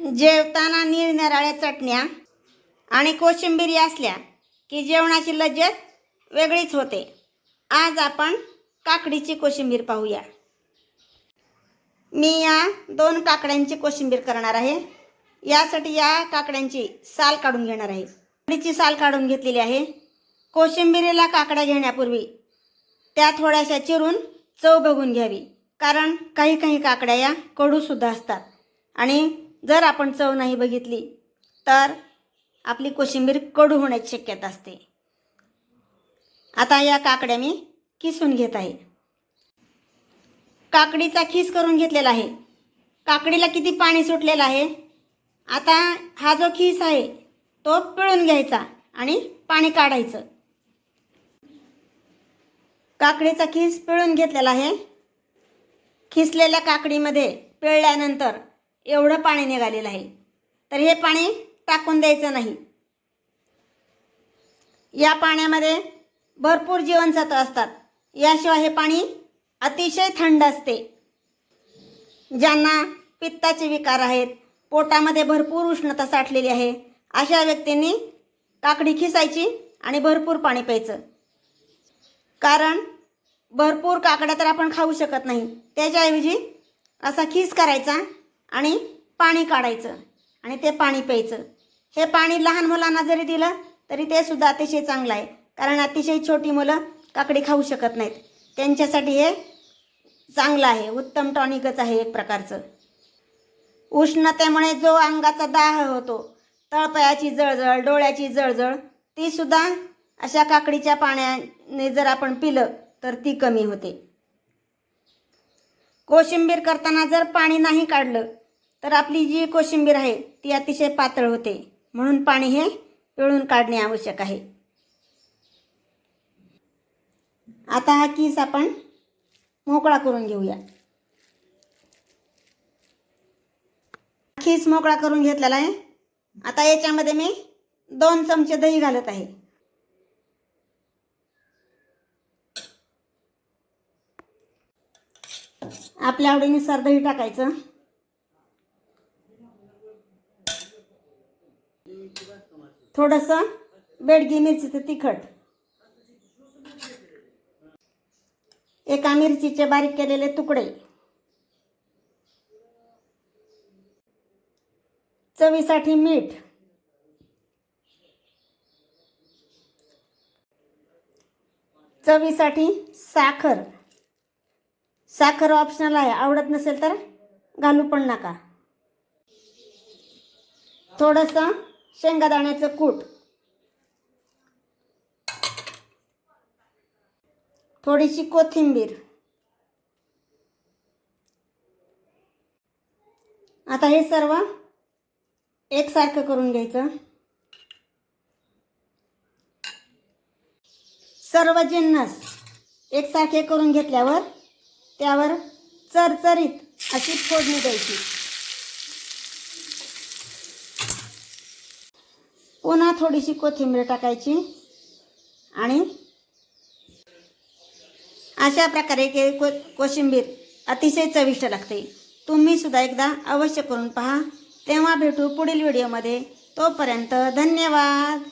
जेवताना निरनिराळ्या चटण्या आणि कोशिंबिरी असल्या की जेवणाची लज्जत वेगळीच होते. आज आपण काकडीची कोशिंबीर पाहूया. मी या दोन काकड्यांची कोशिंबीर करणार आहे. यासाठी या काकड्यांची साल काढून घेणार आहे. काकडीची साल काढून घेतलेली आहे. कोशिंबिरीला काकड्या घेण्यापूर्वी त्या थोड्याशा चिरून चव बघून घ्यावी. कारण काही काही काकड्या या कडूसुद्धा असतात. आणि जर आपण चव नाही बघितली तर आपली कोशिंबीर कडू होण्याची शक्यता असते. आता या काकड्या मी किसून घेत आहे. काकडीचा खीस करून घेतलेला आहे. काकडीला किती पाणी सुटलेलं आहे? आता हा जो खीस आहे तो पिळून घ्यायचा आणि पाणी काढायचं. काकडीचा खीस पिळून घेतलेला आहे. खिसलेल्या काकडीमध्ये पिळल्यानंतर एवढं पाणी निघालेलं आहे. तर हे पाणी टाकून द्यायचं नाही. या पाण्यामध्ये भरपूर जीवनसत्व असतात. याशिवाय हे पाणी अतिशय थंड असते. ज्यांना पित्ताचे विकार आहेत पोटामध्ये भरपूर उष्णता साठलेली आहे अशा व्यक्तींनी काकडी खिसायची आणि भरपूर पाणी प्यायचं. कारण भरपूर काकड्या तर आपण खाऊ शकत नाही. त्याच्याऐवजी असा खीस करायचा आणि पाणी काढायचं आणि ते पाणी प्यायचं. हे पाणी लहान मुलांना जरी दिलं तरी ते सुद्धा अतिशय चांगलं आहे. कारण अतिशय छोटी मुलं काकडी खाऊ शकत नाहीत. त्यांच्यासाठी हे चांगलं आहे. उत्तम टॉनिकच आहे एक प्रकारचं. उष्णतेमुळे जो अंगाचा दाह होतो तळपयाची जळजळ डोळ्याची जळजळ तीसुद्धा अशा काकडीच्या पाण्याने जर आपण पिलं तर ती कमी होते. कोशिंबीर करताना जर पाणी नाही काढलं तर आपली जी कोशिंबीर आहे ती अतिशय पातळ होते. म्हणून पाणी हे पिळून काढणे आवश्यक आहे. आता हा किस आपण मोकळा करून घेऊया. खीस मोकळा करून घेतलेला आहे. आता याच्यामध्ये मी दोन चमचे दही घालत आहे. आपल्या आवडीनुसार दही टाकायचं. थोडंसं बेडगी मिरचीचं तिखट. एका मिरचीचे बारीक केलेले तुकडे. चवीसाठी मीठ. चवीसाठी साखर. साखर ऑप्शनल आहे. आवडत नसेल तर घालू पण नका. थोडंसं शेंगादाण्याचं कूट. थोडीशी कोथिंबीर. आता हे सर्व एकसारखं करून घ्यायचं. सर्व जिन्नस एकसारखे करून घेतल्यावर त्यावर चरचरीत अशी फोडणी द्यायची पुन्हा थोडीशी कोथिंबीर टाकायची आणि अशा प्रकारे के को कोशिंबीर अतिशय चविष्ट लागते. तुम्ही सुद्धा एकदा अवश्य करून पहा. तेव्हा भेटू पुढील व्हिडिओमध्ये. तोपर्यंत धन्यवाद.